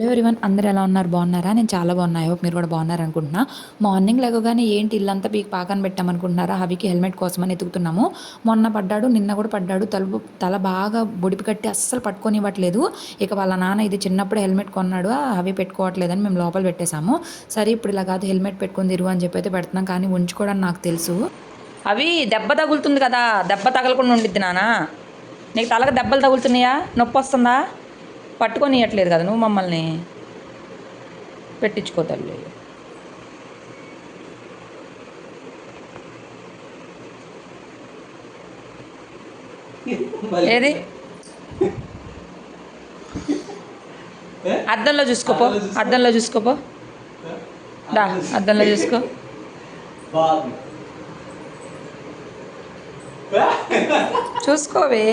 Hello everyone అందరు ఎలా ఉన్నారు? బాగున్నారా? నేను చాలా బాగున్నాయి హోప్ మీరు కూడా బాగున్నారు అనుకుంటున్నా. మార్నింగ్ లేవగానే ఏంటి ఇల్లంతా పీక్ పాకాన్ని పెట్టామనుకుంటున్నారా హవికి హెల్మెట్ కోసమని ఎతుకుతున్నాము. మొన్న పడ్డాడు నిన్న కూడా పడ్డాడు. తలుపు తల బాగా బొడిపి కట్టి అస్సలు పట్టుకొని ఇవ్వట్లేదు. ఇక వాళ్ళ నాన్న ఇది చిన్నప్పుడు హెల్మెట్ కొన్నాడు. ఆ హవి పెట్టుకోవట్లేదని మేము లోపల పెట్టేశాము. సరే ఇప్పుడు ఇలా కాదు హెల్మెట్ పెట్టుకుని తిరుగు అని చెప్పి అయితే పెడుతున్నాం. కానీ ఉంచుకోవడం నాకు తెలుసు. అవి దెబ్బ తగులుతుంది కదా. దెబ్బ తగలకుండా ఉండిద్ది నానా నీకు తలకు దెబ్బలు తగులుతున్నాయా? నొప్పి వస్తుందా? పట్టుకొని ఇవ్వట్లేదు కదా నువ్వు మమ్మల్ని? పెట్టించుకో తల్లి. ఏది? అద్దంలో చూసుకోపో అద్దంలో చూసుకోపో. డా అద్దంలో చూసుకో. చూసుకోవే.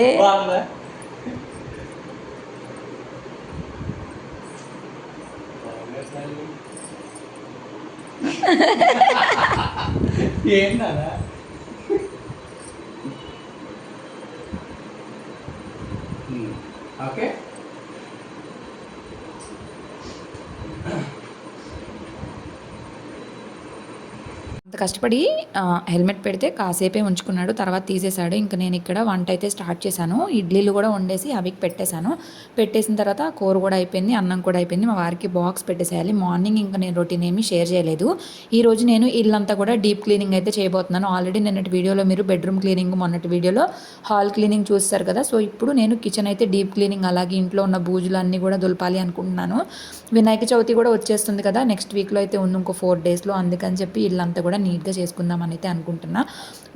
ఏంటన్నా ఓకే hmm. కష్టపడి హెల్మెట్ పెడితే కాసేపే ఉంచుకున్నాడు తర్వాత తీసేశాడు. ఇంకా నేను ఇక్కడ వంట అయితే స్టార్ట్ చేశాను. ఇడ్లీలు కూడా వండేసి అవి పెట్టేశాను. పెట్టేసిన తర్వాత కూర కూడా అయిపోయింది అన్నం కూడా అయిపోయింది. మా వారికి బాక్స్ పెట్టేసేయాలి. మార్నింగ్ ఇంకా నేను రొటీన్ ఏమీ షేర్ చేయలేదు. ఈ రోజు నేను ఇల్లంతా కూడా డీప్ క్లీనింగ్ అయితే చేయబోతున్నాను. ఆల్రెడీ నిన్నటి వీడియోలో మీరు బెడ్రూమ్ క్లీనింగ్ మొన్నటి వీడియోలో హాల్ క్లీనింగ్ చూస్తారు కదా. సో ఇప్పుడు నేను కిచెన్ అయితే డీప్ క్లీనింగ్ అలాగే ఇంట్లో ఉన్న బూజులు అన్నీ కూడా దులపాలి అనుకుంటున్నాను. వినాయక చవితి కూడా వచ్చేస్తుంది కదా. నెక్స్ట్ వీక్లో అయితే ఉంది ఇంకో ఫోర్ డేస్లో. అందుకని చెప్పి ఇల్లంతా కూడా నీట్గా చేసుకుందామని అయితే అనుకుంటున్నా.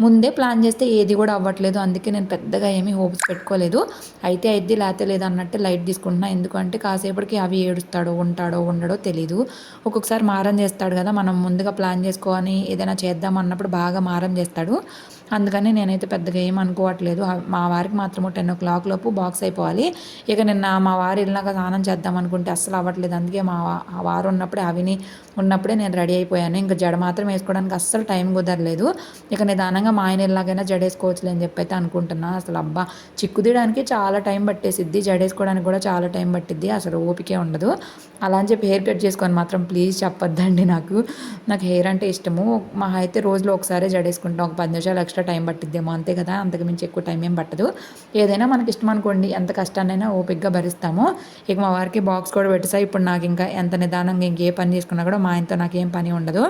ముందే ప్లాన్ చేస్తే ఏది కూడా అవ్వట్లేదు. అందుకే నేను పెద్దగా ఏమీ హోప్స్ పెట్టుకోలేదు. అయితే అయితే లేతే లేదు అన్నట్టు లైట్ తీసుకుంటున్నా. ఎందుకంటే కాసేపటికి అవి ఏడుస్తాడో ఉంటాడో ఉండడో తెలీదు. ఒక్కొక్కసారి మారం చేస్తాడు కదా. మనం ముందుగా ప్లాన్ చేసుకోని ఏదైనా చేద్దాం అన్నప్పుడు బాగా మారం చేస్తాడు. అందుకని నేనైతే పెద్దగా ఏం అనుకోవట్లేదు. మా వారికి మాత్రము టెన్ ఓ క్లాక్ లోపు బాక్స్ అయిపోవాలి. ఇక నిన్న మా వారు వెళ్ళినాక స్నానం చేద్దాం అనుకుంటే అస్సలు అవ్వట్లేదు. అందుకే మా వారు ఉన్నప్పుడే అవిని ఉన్నప్పుడే నేను రెడీ అయిపోయాను. ఇంకా జడ మాత్రం వేసుకోవడానికి అస్సలు టైం కుదరలేదు. ఇక నిదానంగా మా ఆయన ఎలాగైనా జడ వేసుకోవచ్చులే అని చెప్పి అయితే అనుకుంటున్నాను అసలు అబ్బా చిక్కు తీయడానికి చాలా టైం పట్టేసిద్ది. జడ వేసుకోవడానికి కూడా చాలా టైం పట్టిద్ది. అసలు ఓపికే ఉండదు. అలా అని చెప్పి హెయిర్ కట్ చేసుకొని మాత్రం ప్లీజ్ చెప్పొద్దండి నాకు. నాకు హెయిర్ అంటే ఇష్టము. మా అయితే రోజులో ఒకసారి జడేసుకుంటాం ఒక పది నిమిషాలు ఎక్స్ట్రా టైం పట్టిద్దేమో. అంతే కదా? అంతకు మించి ఎక్కువ టైం ఏం పట్టదు. ఏదైనా మనకి ఇష్టం అనుకోండి ఎంత కష్టాన్నైనా ఓపిక్గా భరిస్తాము. ఇక మా వారికి బాక్స్ కూడా పెట్టేసా. ఇప్పుడు నాకు ఇంకా ఎంత నిదానంగా ఇంకే పని చేసుకున్నా కూడా మా ఆయనతో నాకేం పని ఉండదు.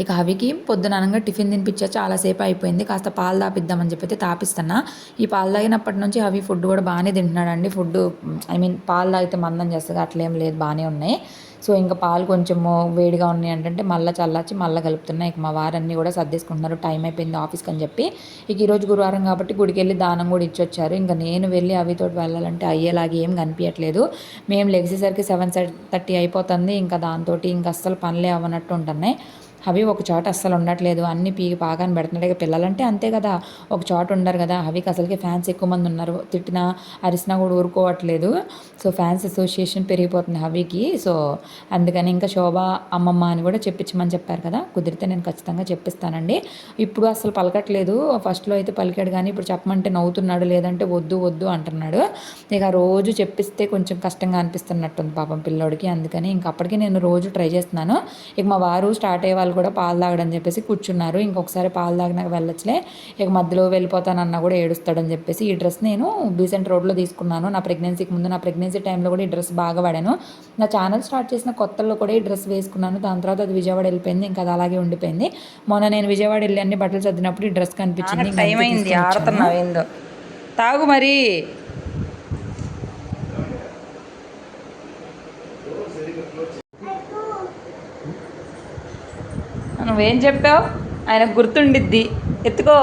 ఇక అవికి పొద్దున అనగా టిఫిన్ తినిపించా. చాలాసేపు అయిపోయింది. కాస్త పాలు తాపిద్దామని చెప్పి తాపిస్తున్నా. ఈ పాలు తాగినప్పటి నుంచి అవి ఫుడ్ కూడా బాగానే తింటున్నాడండి. ఫుడ్ ఐ మీన్ పాలు తాగితే మందం చేస్తుంది. అట్లేం లేదు. బాగానే ఉన్నాయి. సో ఇంకా పాలు కొంచెము వేడిగా ఉన్నాయి అంటే మళ్ళీ చల్లార్చి మళ్ళీ కలుపుతున్నాయి ఇక మా వారన్నీ కూడా సర్దేసుకుంటున్నారు. టైం అయిపోయింది ఆఫీస్కి అని చెప్పి. ఇక ఈరోజు గురువారం కాబట్టి గుడికి వెళ్ళి దానం కూడా ఇచ్చొచ్చారు. ఇంకా నేను వెళ్ళి అవితో వెళ్ళాలంటే అయ్యేలాగా ఏం కనిపించట్లేదు మేము లెగ్సేసరికి సెవెన్ థర్టీ అయిపోతుంది. ఇంకా దాంతో ఇంకా అస్సలు పనులే అవ్వనట్టు ఉంటున్నాయి. అవి ఒక చోట అస్సలు ఉండట్లేదు. అన్ని పీకి పాగాని పెడుతున్నాడు ఇక పిల్లలంటే అంతే కదా. ఒక చోట ఉండరు కదా. అవికి అసలుకి ఫ్యాన్స్ ఎక్కువ మంది ఉన్నారు. తిట్టినా అరిసినా కూడా ఊరుకోవట్లేదు. సో ఫ్యాన్స్ అసోసియేషన్ పెరిగిపోతుంది హవికి సో అందుకని ఇంకా శోభ అమ్మమ్మ అని కూడా చెప్పించమని చెప్పారు కదా. కుదిరితే నేను ఖచ్చితంగా చెప్పిస్తానండి. ఇప్పుడు అసలు పలకట్లేదు. ఫస్ట్లో అయితే పలికాడు కానీ ఇప్పుడు చెప్పమంటే నవ్వుతున్నాడు. లేదంటే వద్దు వద్దు అంటున్నాడు. ఇక రోజు చెప్పిస్తే కొంచెం కష్టంగా అనిపిస్తున్నట్టుంది పాపం పిల్లోడికి. అందుకని ఇంకా అప్పటికి నేను రోజు ట్రై చేస్తున్నాను. ఇక మా వారు స్టార్ట్ అయ్యే వాళ్ళు కూడా పాలు తాగడని చెప్పేసి కూర్చున్నారు. ఇంకొకసారి పాలు తాగినాక వెళ్ళొచ్చులే. ఇక మధ్యలో వెళ్ళిపోతానన్నా కూడా ఏడుస్తాడని చెప్పేసి ఈ డ్రెస్ నేను బీసెంట్ రోడ్లో తీసుకున్నాను. నా ప్రెగ్నెన్సీకి ముందు నా ప్రెగ్నెన్సీ టైంలో కూడా ఈ డ్రెస్ బాగా వాడాను. నా ఛానల్ స్టార్ట్ చేసిన కొత్తలో కూడా ఈ డ్రెస్ వేసుకున్నాను. దాని తర్వాత అది విజయవాడ వెళ్ళిపోయింది. ఇంకా అది అలాగే ఉండిపోయింది. మొన్న నేను విజయవాడ వెళ్ళి అన్ని బట్టలు చదివినప్పుడు ఈ డ్రెస్ కనిపించింది. ఇంకా టైం అందుకే అయింది తీసుకొని వచ్చాను. ఆడుతున్నావు ఏందో తాగు మరి నువ్వేం చెప్పావు? ఆయనకు గుర్తుండిద్ది. ఎత్తుకో.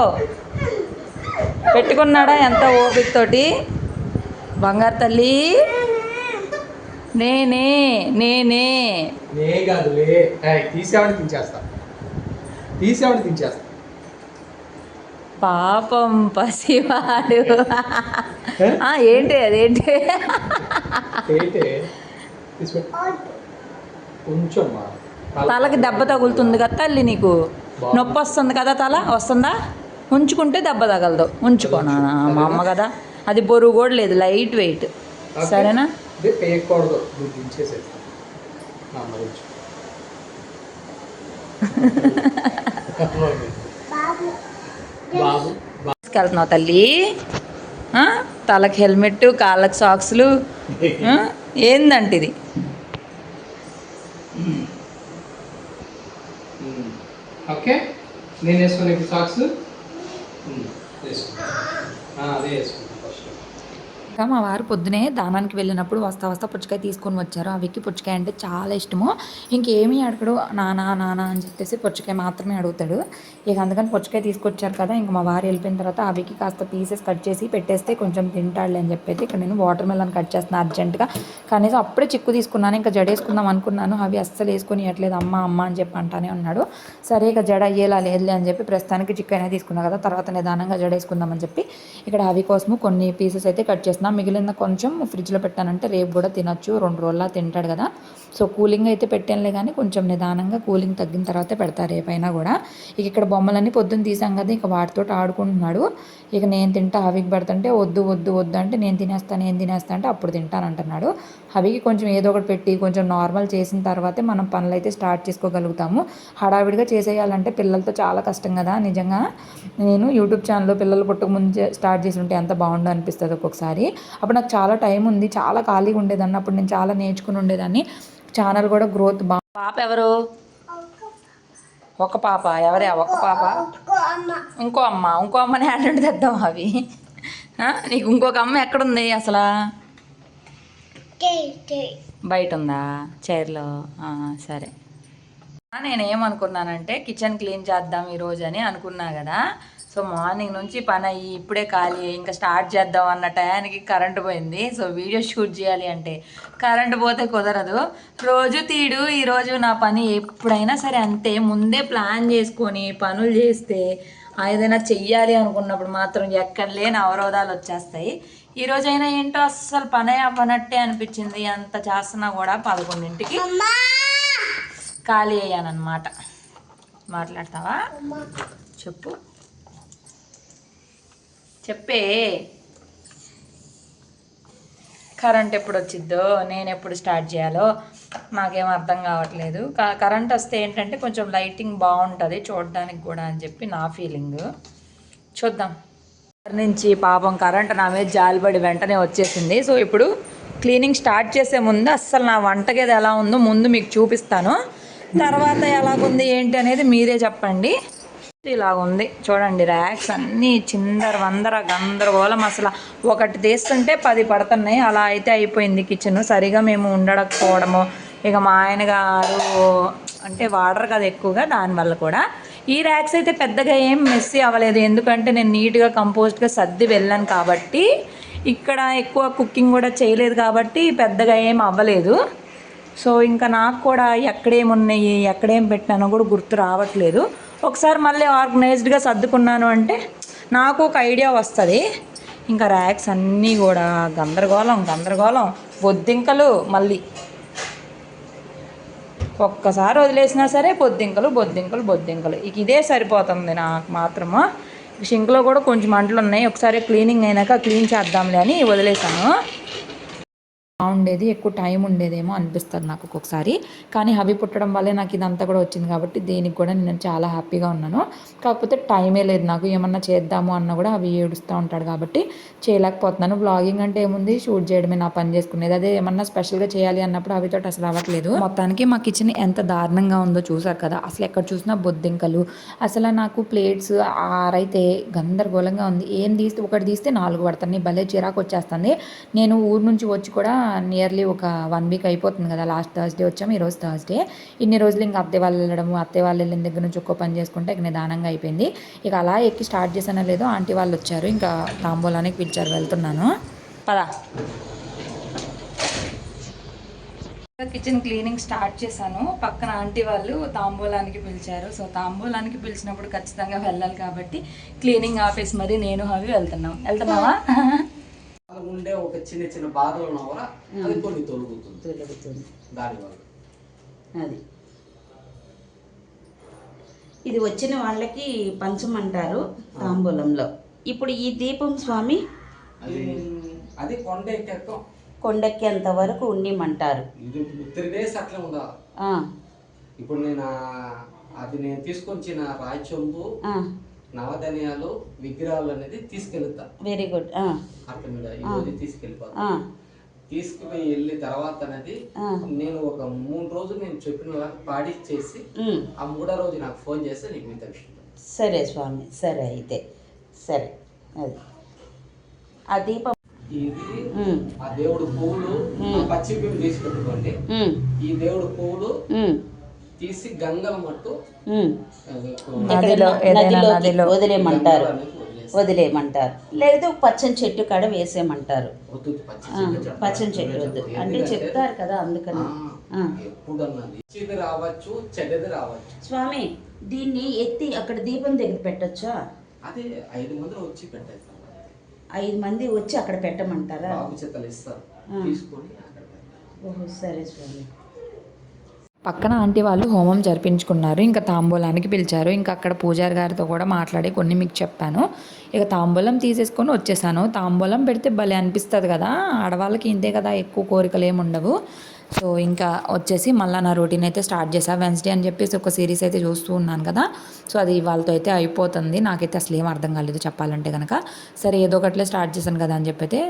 పెట్టుకున్నాడా ఎంత ఓపికతోటి? బంగారు తల్లి. నేనే నేనే నే కాదులే ఏయ్, తీసేవాడిని తించేస్తా తీసేవాడిని తించేస్తా పాపం పసివాడు. ఏంటి అదేంటి? కొంచెం తలకి దెబ్బ తగులుతుంది కదా తల్లి నీకు? నొప్పి వస్తుంది కదా తల? వస్తుందా? ఉంచుకుంటే దెబ్బ తగలదు. ఉంచుకోనా మా అమ్మ కదా. అది బరువు కూడా లేదు లైట్ వెయిట్. సరేనా? తీసుకెళ్తున్నావు తల్లి. ఆ? తలకి హెల్మెట్ కాళ్ళకి సాక్స్లు? ఏందంటే ఇది ఓకే నేను వేసుకునే సాక్స్ వేసుకో. అదే వేసుకో. మా వారు పొద్దునే దానానికి వెళ్ళినప్పుడు వస్తా వస్తా పుచ్చకాయ తీసుకొని వచ్చారు. అవికి పుచ్చకాయ అంటే చాలా ఇష్టము. ఇంకేమీ అడగడు. నానా నానా అని చెప్పేసి పుచ్చకాయ మాత్రమే అడుగుతాడు. ఇక అందుకని పుచ్చకాయ తీసుకొచ్చారు కదా ఇంక మా వారు వెళ్ళిపోయిన తర్వాత అవికి కాస్త పీసెస్ కట్ చేసి పెట్టేస్తే కొంచెం తింటాడులే అని చెప్పేసి ఇక్కడ నేను వాటర్ మెలన్ కట్ చేస్తున్నాను అర్జెంటుగా. కనీసం అప్పుడే చిక్కు తీసుకున్నాను ఇంకా జడేసుకుందాం అనుకున్నాను. అవి అస్సలు వేసుకొని ఇవ్వట్లేదు. అమ్మ అమ్మ అని చెప్పి అంటానే ఉన్నాడు. సరే ఇక జడ అయ్యేలా లేదులే అని చెప్పి ప్రస్తుతానికి చిక్కు అయినా తీసుకున్నా కదా తర్వాత నిదానంగా జడేసుకుందామని చెప్పి ఇక్కడ అవి కోసము కొన్ని పీసెస్ అయితే కట్ చేస్తున్నాను మిగిలిన కొంచెం ఫ్రిడ్జ్లో పెట్టానంటే రేపు కూడా తినొచ్చు రెండు రోజుల తింటాడు కదా. సో కూలింగ్ అయితే పెట్టానులే కానీ కొంచెం నిదానంగా కూలింగ్ తగ్గిన తర్వాతే పెడతారు రేపైనా కూడా. ఇక ఇక్కడ బొమ్మలన్నీ పొద్దున్న తీసాం కదా ఇక వాటితో ఆడుకుంటున్నాడు. ఇక నేను తింటా హవికి పెడుతుంటే వద్దు వద్దు వద్దు అంటే నేను తినేస్తాను నేను తినేస్తా అంటే అప్పుడు తింటాను అంటున్నాడు. హవికి కొంచెం ఏదో ఒకటి పెట్టి కొంచెం నార్మల్ చేసిన తర్వాతే మనం పనులు అయితే స్టార్ట్ చేసుకోగలుగుతాము. హడావిడిగా చేసేయాలంటే పిల్లలతో చాలా కష్టం కదా నిజంగా. నేను యూట్యూబ్ ఛానల్లో పిల్లలు పుట్టక ముందు స్టార్ట్ చేసి ఉంటే ఎంత బాగుండో అనిపిస్తుంది ఒక్కొక్కసారి. అప్పుడు నాకు చాలా టైం ఉంది చాలా ఖాళీగా ఉండేదాన్ని అప్పుడు నేను చాలా నేర్చుకుని ఉండేదాన్ని. ఛానల్ కూడా గ్రోత్ బాగా పాప ఎవరు? ఒక పాప. ఎవరే? ఒక పాప. ఇంకో అమ్మ. ఇంకో అమ్మని అటెండ్ తెద్దాం అవి. నీకు ఇంకొక అమ్మ ఎక్కడుంది అసలు? బయట ఉందా చైర్లో సరే. నేనేమనుకున్నానంటే కిచెన్ క్లీన్ చేద్దాం ఈరోజు అని అనుకున్నా కదా. సో మార్నింగ్ నుంచి పని అయ్యి ఇప్పుడే ఖాళీ అయ్యి ఇంకా స్టార్ట్ చేద్దాం అన్న టయానికి కరెంటు పోయింది. సో వీడియో షూట్ చేయాలి అంటే కరెంటు పోతే కుదరదు. రోజు తీడు ఈరోజు నా పని ఎప్పుడైనా సరే అంతే. ముందే ప్లాన్ చేసుకొని పనులు చేస్తే ఏదైనా చెయ్యాలి అనుకున్నప్పుడు మాత్రం ఎక్కడ లేని అవరోధాలు వచ్చేస్తాయి. ఈ రోజైనా ఏంటో అస్సలు పనే పనట్టే అనిపించింది. అంత చేస్తున్నా కూడా పదకొండింటికి ఖాళీ అయ్యానమాట మాట్లాడతావా? చెప్పు. చెప్పే. కరెంట్ ఎప్పుడు వచ్చిద్దో నేను ఎప్పుడు స్టార్ట్ చేయాలో నాకేం అర్థం కావట్లేదు. కరెంట్ వస్తే ఏంటంటే కొంచెం లైటింగ్ బాగుంటుంది చూడడానికి కూడా అని చెప్పి నా ఫీలింగ్. చూద్దాం. నుంచి పాపం కరెంట్ నా మీద జాలిపడి వెంటనే వచ్చేసింది. సో ఇప్పుడు క్లీనింగ్ స్టార్ట్ చేసే ముందు అస్సలు నా వంటగది ఎలా ఉందో ముందు మీకు చూపిస్తాను. తర్వాత ఎలాగుంది ఏంటి అనేది మీరే చెప్పండి. ఇలా ఉంది చూడండి ర్యాక్స్ అన్నీ చిందర వందర గందరగోళం అసలు. ఒకటి తీస్తుంటే పది పడుతున్నాయి. అలా అయితే అయిపోయింది కిచెన్ సరిగా మేము ఉండకపోవడము. ఇక మా ఆయన గారు అంటే వాడరు కదా ఎక్కువగా దానివల్ల కూడా. ఈ ర్యాక్స్ అయితే పెద్దగా ఏం మెస్సీ అవ్వలేదు. ఎందుకంటే నేను నీట్గా కంపోస్ట్గా సర్ది వెళ్ళాను కాబట్టి. ఇక్కడ ఎక్కువ కుకింగ్ కూడా చేయలేదు కాబట్టి పెద్దగా ఏం అవ్వలేదు. సో ఇంకా నాకు కూడా ఎక్కడేమున్నాయి ఎక్కడేం పెట్టినానో కూడా గుర్తు రావట్లేదు. ఒకసారి మళ్ళీ ఆర్గనైజ్డ్గా సర్దుకున్నాను అంటే నాకు ఒక ఐడియా వస్తుంది. ఇంకా ర్యాక్స్ అన్నీ కూడా గందరగోళం గందరగోళం. బొద్దింకలు మళ్ళీ. ఒక్కసారి వదిలేసినా సరే బొద్దింకలు బొద్దింకలు బొద్దింకలు ఇక ఇదే సరిపోతుంది నాకు మాత్రము. షింక్లో కూడా కొంచెం అంటలు ఉన్నాయి ఒకసారి క్లీనింగ్ అయినాక క్లీన్ చేద్దాంలే అని వదిలేసాను. బాగుండేది ఎక్కువ టైం ఉండేదేమో అనిపిస్తుంది నాకు ఒక్కొక్కసారి. కానీ హబీ పుట్టడం వల్లే నాకు ఇదంతా కూడా వచ్చింది కాబట్టి దేనికి కూడా నేను చాలా హ్యాపీగా ఉన్నాను. కాకపోతే టైమే లేదు నాకు ఏమన్నా చేద్దాము అన్న కూడా అవి ఏడుస్తూ ఉంటాడు కాబట్టి చేయలేకపోతున్నాను. బ్లాగింగ్ అంటే ఏముంది? షూట్ చేయడమే నా పని చేసుకునేది. అదే ఏమన్నా స్పెషల్గా చేయాలి అన్నప్పుడు అవితో అసలు అవ్వట్లేదు మొత్తానికి మా కిచెన్ ఎంత దారుణంగా ఉందో చూసారు కదా. అసలు ఎక్కడ చూసినా బొద్దింకలు. అసలు నాకు ప్లేట్స్ ఆరైతే గందరగోళంగా ఉంది. ఏం తీస్తే ఒకటి తీస్తే నాలుగు పడుతుంది భలే చిరాకు వచ్చేస్తుంది నేను ఊరు నుంచి వచ్చి కూడా నియర్లీ ఒక వన్ వీక్ అయిపోతుంది కదా లాస్ట్ థర్స్డే వచ్చాము ఈరోజు థర్స్డే ఇన్ని రోజులు ఇంకా అత్తే వాళ్ళు వెళ్ళడము అత్తే వాళ్ళు వెళ్ళిన దగ్గర నుంచి ఒక్కో పని చేసుకుంటే ఇక నిదానంగా అయిపోయింది. ఇక అలా ఎక్కి స్టార్ట్ చేసానో లేదో ఆంటీ వాళ్ళు వచ్చారు ఇంకా తాంబూలానికి పిలిచారు వెళ్తున్నాను. పదా. కిచెన్ క్లీనింగ్ స్టార్ట్ చేశాను. పక్కన ఆంటీ వాళ్ళు తాంబూలానికి పిలిచారు. సో తాంబూలానికి పిలిచినప్పుడు ఖచ్చితంగా వెళ్ళాలి కాబట్టి క్లీనింగ్ ఆఫీస్ మరి నేను అవి వెళ్తున్నాం. వెళ్తున్నావా? ఉండే ఒక చిన్న చిన్న బాధలు ఉన్నా కూడా అది కొన్ని తొలుగుతుంది. తొలగుతుంది. దానివల్ల. అది. ఇది వచ్చిన వాళ్ళకి పంచమంటారు తాంబూలంలో. ఇప్పుడు ఈ దీపం స్వామి అది కొండ ఎక్కాక కొండెక్కేంత వరకు ఉన్నిమంటారు ఇది త్రీ డేస్ అట్లే ఇప్పుడు నేను అది నేను తీసుకొచ్చిన రాయి చెంబు ఆ, నవధాన్యాలు విగ్రహాలు అనేది తీసుకెళ్తా. వెరీ గుడ్ ఆ, అట్లా మీద ఈరోజు తీసుకెళ్ళిపోతా. ఆ, తీసుకుపోయి వెళ్ళిన తర్వాత అనేది. నేను ఒక మూడు రోజులు నేను చెప్పిన వాళ్ళకి పాడి చేసి ఆ మూడో రోజు నాకు ఫోన్ చేస్తే నీకు మిగతా విషయం సరే స్వామి సరే అయితే. సరే. అది. ఆ దీపం ఇది ఆ దేవుడు పువ్వులు పచ్చి బియ్యం తీసి పెట్టుకోండి ఉమ్, ఈ దేవుడు పువ్వులు తీసి గంగల మట్టు నదిలో, నదిలో. వదిలేయమంటారు. వదిలేయమంటారు. లేదా పచ్చని చెట్టు కాడ వేసేయమంటారు. పచ్చని చెట్టు వద్దు. అంటే చెప్తారు కదా అందుకని. రావచ్చు చెడ్డది రావచ్చు. స్వామి దీన్ని ఎత్తి అక్కడ దీపం దగ్గర పెట్టొచ్చా? అదే ఐదు మంది వచ్చి పెట్టేస్తారు ఐదు మంది వచ్చి అక్కడ పెట్టమంటారా? బాబు ఇస్తారు. తీసుకొని. ఓహో సరే స్వామి. పక్కన ఆంటీ వాళ్ళు హోమం జరిపించుకున్నారు. ఇంకా తాంబూలానికి పిలిచారు. ఇంకా అక్కడ పూజారి గారితో కూడా మాట్లాడి కొన్ని మీకు చెప్పాను. ఇక తాంబూలం తీసేసుకొని వచ్చేసాను. తాంబూలం పెడితే భలే అనిపిస్తుంది కదా. ఆడవాళ్ళకి ఇంతే కదా ఎక్కువ కోరికలు ఏమి ఉండవు సో ఇంకా వచ్చేసి మళ్ళీ నా రొటీన్ అయితే స్టార్ట్ చేసా. వెన్స్డే అని చెప్పేసి ఒక సిరీస్ అయితే చూస్తూ ఉన్నాను కదా. సో అది వాళ్ళతో అయితే అయిపోతుంది. నాకైతే అసలు ఏం అర్థం కాలేదు చెప్పాలంటే కనుక సరే ఏదో ఒకట్లే స్టార్ట్ చేశాను కదా అని చెప్పి అయితే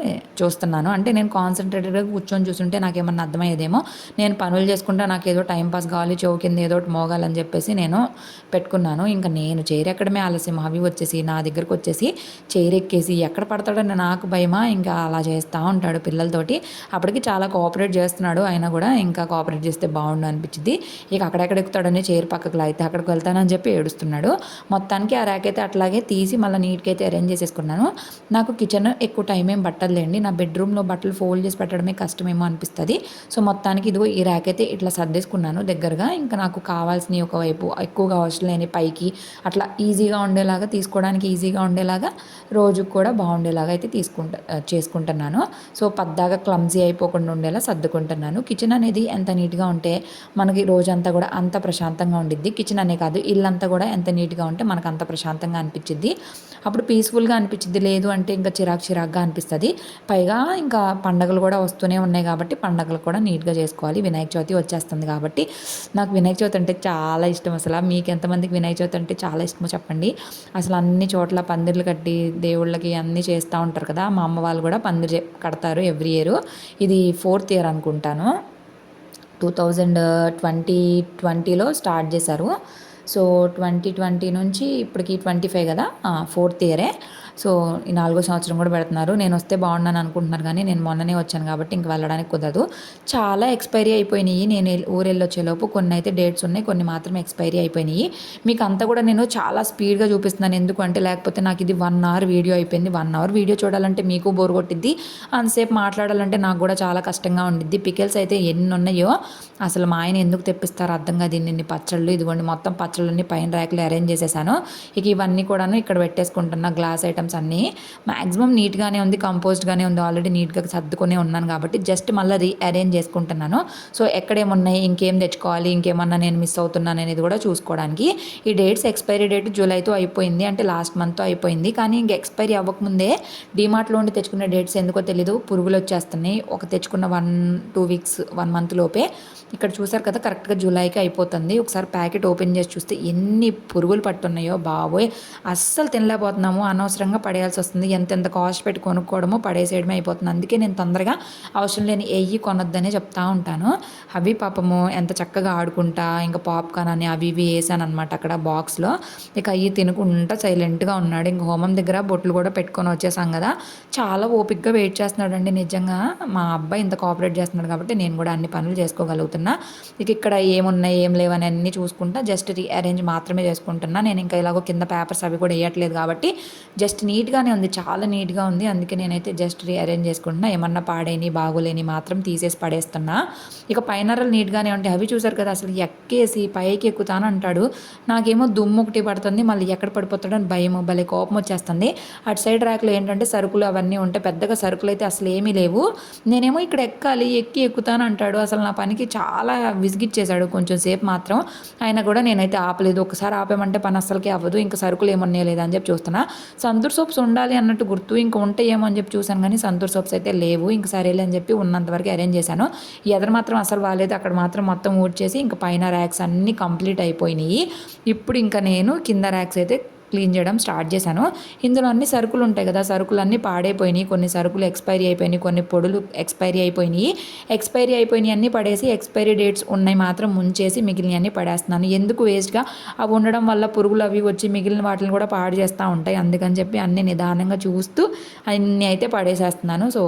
చూస్తున్నాను. అంటే నేను కాన్సన్ట్రేటెడ్గా కూర్చొని చూస్తుంటే నాకేమన్నా అర్థమయ్యేదేమో. నేను పనులు చేసుకుంటా నాకు ఏదో టైం పాస్ కావాలి చెవు కింద ఏదో ఒకటి మోగాలని చెప్పేసి నేను పెట్టుకున్నాను. ఇంకా నేను చైర్ ఎక్కడమే ఆలస్యం. అవి వచ్చేసి నా దగ్గరకు వచ్చేసి చైర్ ఎక్కేసి ఎక్కడ పడతాడో నాకు భయమా? ఇంకా అలా చేస్తూ ఉంటాడు పిల్లలతోటి. అప్పటికి చాలా కోఆపరేట్ చేస్తున్నాడు. ఆయన కూడా ఇంకా కోఆపరేట్ చేస్తే బాగుండు అనిపించింది. ఇక అక్కడెక్కడ ఎక్కుతాడని చైర్ పక్కకు లాగితే అక్కడికి వెళ్తానని చెప్పి ఏడుస్తున్నాడు. మొత్తానికి ఆ ర్యాక్ అయితే అట్లాగే తీసి మళ్ళీ నీట్గా అయితే అరేంజ్ చేసేసుకున్నాను. నాకు కిచెన్ ఎక్కువ టైం ఏం పట్టదులేండి. నా బెడ్రూమ్లో బట్టలు ఫోల్డ్ చేసి పెట్టడమే కష్టమేమో అనిపిస్తుంది. సో మొత్తానికి ఇదిగో ఈ ర్యాక్ అయితే ఇట్లా సర్దేసుకున్నాను దగ్గరగా. ఇంకా నాకు కావాల్సినవి ఒకవైపు ఎక్కువగా అవసరం లేని పైకి అట్లా ఈజీగా ఉండేలాగా తీసుకోవడానికి ఈజీగా ఉండేలాగా రోజుకు కూడా బాగుండేలాగా అయితే తీసుకుంటా చేసుకుంటున్నాను. సో పద్దాగా క్లమ్జీ అయిపోకుండా ఉండేలా సర్దుకుంటున్నాను. కిచెన్ కిచెన్ అనేది ఎంత నీట్గా ఉంటే మనకి రోజంతా కూడా అంత ప్రశాంతంగా ఉండిద్ది. కిచెన్ అనే కాదు ఇల్లంతా కూడా ఎంత నీట్గా ఉంటే మనకు అంత ప్రశాంతంగా అనిపించింది అప్పుడు పీస్ఫుల్గా అనిపించింది లేదు అంటే ఇంకా చిరాకు చిరాకుగా అనిపిస్తుంది. పైగా ఇంకా పండగలు కూడా వస్తూనే ఉన్నాయి కాబట్టి పండగలు కూడా నీట్గా చేసుకోవాలి. వినాయక చవితి వచ్చేస్తుంది కాబట్టి నాకు వినాయక చవితి అంటే చాలా ఇష్టం అసలు. మీకు ఎంతమందికి వినాయక చవితి అంటే చాలా ఇష్టమో చెప్పండి. అసలు అన్ని చోట్ల పందిర్లు కట్టి దేవుళ్ళకి అన్నీ చేస్తూ ఉంటారు కదా మా అమ్మ వాళ్ళు కూడా పందిరి చే- కడతారు ఎవ్రీ ఇయర్. ఇది ఫోర్త్ ఇయర్ అనుకుంటాను. టూ థౌజండ్ ట్వంటీ ట్వంటీలో స్టార్ట్ చేశారు. సో ట్వంటీ ట్వంటీ నుంచి ఇప్పటికి ట్వంటీ ఫైవ్ కదా ఫోర్త్ ఇయరే. సో ఈ నాలుగో సంవత్సరం కూడా పెడుతున్నారు. నేను వస్తే బాగున్నాను అనుకుంటున్నారు కానీ నేను మొన్ననే వచ్చాను కాబట్టి ఇంక వెళ్ళడానికి కుదరదు. చాలా ఎక్స్పైరీ అయిపోయినాయి. నేను ఊరెళ్ళొచ్చేలోపు కొన్ని అయితే డేట్స్ ఉన్నాయి. కొన్ని మాత్రం ఎక్స్పైరీ అయిపోయినాయి. మీకు అంతా కూడా నేను చాలా స్పీడ్గా చూపిస్తున్నాను. ఎందుకంటే లేకపోతే నాకు ఇది వన్ అవర్ వీడియో అయిపోయింది. వన్ అవర్ వీడియో చూడాలంటే మీకు బోర్ కొట్టిద్ది. అంతసేపు మాట్లాడాలంటే నాకు కూడా చాలా కష్టంగా ఉండిద్ది. పికెల్స్ అయితే ఎన్ని ఉన్నాయో అసలు మా ఆయన ఎందుకు తెప్పిస్తారు అర్థం కాదు. ఇన్ని పచ్చళ్ళు ఇదిగోండి మొత్తం పచ్చళ్ళని పైన ర్యాక్లు అరేంజ్ చేసేసాను. ఇక ఇవన్నీ కూడాను ఇక్కడ పెట్టేసుకుంటున్నా. గ్లాస్ ఐటమ్స్ అన్నీ మ్యాక్సిమం నీట్గానే ఉంది కంపోజ్డ్గానే ఉంది ఆల్రెడీ నీట్గా సర్దుకునే ఉన్నాను కాబట్టి జస్ట్ మళ్ళీ రీఅరేంజ్ చేసుకుంటున్నాను. సో ఎక్కడేమున్నాయి ఇంకేం తెచ్చుకోవాలి ఇంకేమన్నా నేను మిస్ అవుతున్నాను అనేది కూడా చూసుకోవడానికి. ఈ డేట్స్ ఎక్స్పైరీ డేట్ జూలైతో అయిపోయింది అంటే లాస్ట్ మంత్తో అయిపోయింది. కానీ ఇంక ఎక్స్పైరీ అవ్వకముందే డిమార్ట్లో ఉండి తెచ్చుకున్న డేట్స్ ఎందుకో తెలీదు పురుగులు వచ్చేస్తున్నాయి ఒక తెచ్చుకున్న one two weeks one month లోపే ఇక్కడ చూసారు కదా కరెక్ట్గా జూలైకి అయిపోతుంది. ఒకసారి ప్యాకెట్ ఓపెన్ చేసి చూస్తే ఎన్ని పురుగులు పట్టున్నాయో బాబోయ్. అస్సలు తినలేకపోతున్నాము అనవసరంగా పడేయాల్సి వస్తుంది. ఎంత ఎంత కాస్ట్ పెట్టి కొనుక్కోవడము పడేసేయడమే అయిపోతుంది. అందుకే నేను తొందరగా అవసరం లేని ఎయ్యి కొనొద్దనే చెప్తా ఉంటాను. అవి పాపము ఎంత చక్కగా ఆడుకుంటా ఇంకా పాప్కార్న్ అని అవి ఇవి వేసాను అనమాట అక్కడ బాక్స్లో. ఇక అవి తినుకుంటా సైలెంట్గా ఉన్నాడు. ఇంక హోమం దగ్గర బొట్లు కూడా పెట్టుకొని వచ్చేసాం కదా. చాలా ఓపిక్గా వెయిట్ చేస్తున్నాడండి. నిజంగా మా అబ్బాయి ఇంత కోఆపరేట్ చేస్తున్నాడు కాబట్టి నేను కూడా అన్ని పనులు చేసుకోగలుగుతున్నా ఇక ఇక్కడ ఏమున్నాయి ఏం లేవని అన్నీ చూసుకుంటా జస్ట్ అరేంజ్ మాత్రమే చేసుకుంటున్నా. నేను ఇంకా ఇలాగో కింద పేపర్స్ అవి కూడా వేయట్లేదు కాబట్టి జస్ట్ నీట్గానే ఉంది చాలా నీట్గా ఉంది. అందుకే నేనైతే జస్ట్ అరేంజ్ చేసుకుంటున్నా. ఏమన్నా పాడైని బాగోలేని మాత్రం తీసేసి పడేస్తున్నా. ఇక పైనరలు నీట్గానే ఉంటాయి. అవి చూసారు కదా అసలు ఎక్కేసి పైకి ఎక్కుతాను అంటాడు. నాకేమో దుమ్ము ఒకటి పడుతుంది మళ్ళీ ఎక్కడ పడిపోతాడో అని భయం భలే కోపం వచ్చేస్తుంది. అటు సైడ్ ర్యాక్లో ఏంటంటే సరుకులు అవన్నీ ఉంటాయి పెద్దగా సరుకులు అయితే అసలు ఏమీ లేవు. నేనేమో ఇక్కడ ఎక్కాలి ఎక్కి ఎక్కుతాను అంటాడు. అసలు నా పనికి చాలా చాలా విసిగిచ్చేశాడు కొంచెం సేపు మాత్రం. ఆయన కూడా నేనైతే ఆపలేదు. ఒకసారి ఆపేమంటే పని అస్సలకి అవ్వదు. ఇంకా సరుకులు ఏమన్నా లేదా అని చెప్పి చూస్తున్నా. సంతూర్ సోప్స్ ఉండాలి అన్నట్టు గుర్తు. ఇంకా ఉంటాయేమో అని చెప్పి చూశాను కానీ సంతూర్ సోప్స్ అయితే లేవు. ఇంక సరేలే అని చెప్పి ఉన్నంత వరకు అరేంజ్ చేశాను. ఎదరు మాత్రం అసలు వాలేదు. అక్కడ మాత్రం మొత్తం ఊడ్చేసి ఇంకా పైన ర్యాక్స్ అన్నీ కంప్లీట్ అయిపోయినాయి. ఇప్పుడు ఇంకా నేను కింద ర్యాక్స్ అయితే క్లీన్ చేయడం స్టార్ట్ చేశాను. ఇందులో అన్ని సరుకులు ఉంటాయి కదా సరుకులు అన్నీ పాడైపోయినాయి. కొన్ని సరుకులు ఎక్స్పైరీ అయిపోయినాయి కొన్ని పొడులు ఎక్స్పైరీ అయిపోయినాయి. ఎక్స్పైరీ అయిపోయినాయి అన్నీ పడేసి ఎక్స్పైరీ డేట్స్ ఉన్నాయి మాత్రం ముంచేసి మిగిలిన అన్నీ పడేస్తున్నాను. ఎందుకు వేస్ట్గా అవి ఉండడం వల్ల పురుగులు అవి వచ్చి మిగిలిన వాటిని కూడా పాడు చేస్తూ ఉంటాయి. అందుకని చెప్పి అన్ని నిదానంగా చూస్తూ అన్నీ అయితే పడేసేస్తున్నాను. సో